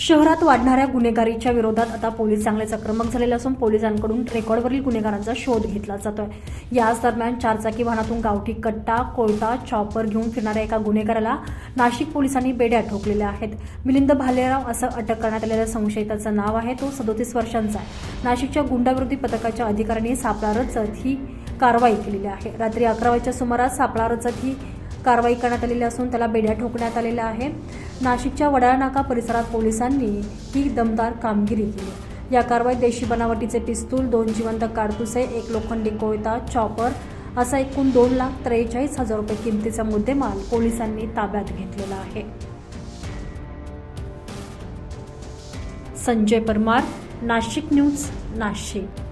शहरात वाढणाऱ्या गुन्हेगारीच्या विरोधात आता पोलीस चांगलेच आक्रमक झालेले असून पोलिसांकडून रेकॉर्डवरील गुन्हेगारांचा शोध घेतला जातोय. याच दरम्यान चारचाकी वाहनातून गावठी कट्टा कोयता चॉपर घेऊन फिरणाऱ्या एका गुन्हेगाराला नाशिक पोलिसांनी बेड्या ठोकलेल्या आहेत. मिलिंद भालेराव असं अटक करण्यात आलेल्या संशयिताचं नाव आहे तो सदोतीस वर्षांचा आहे. नाशिकच्या गुंडाविरोधी पथकाच्या अधिकाऱ्यांनी सापळा रचत ही कारवाई केलेली आहे. रात्री अकरा वाजच्या सुमारास सापळा रचत ही कारवाई करण्यात आलेली असून त्याला बेड्या ठोकण्यात आलेल्या आहे. नाशिकच्या वडाळा नाका परिसरात पोलिसांनी ही दमदार कामगिरी केली. या कारवाईत देशी बनावटीचे पिस्तूल दोन जिवंत कारतुसे एक लोखंडी कोयता चॉपर असा एकूण दोन लाख त्रेचाळीस हजार रुपये किमतीचा मुद्देमाल पोलिसांनी ताब्यात घेतलेला आहे. संजय परमार नाशिक न्यूज नाशिक.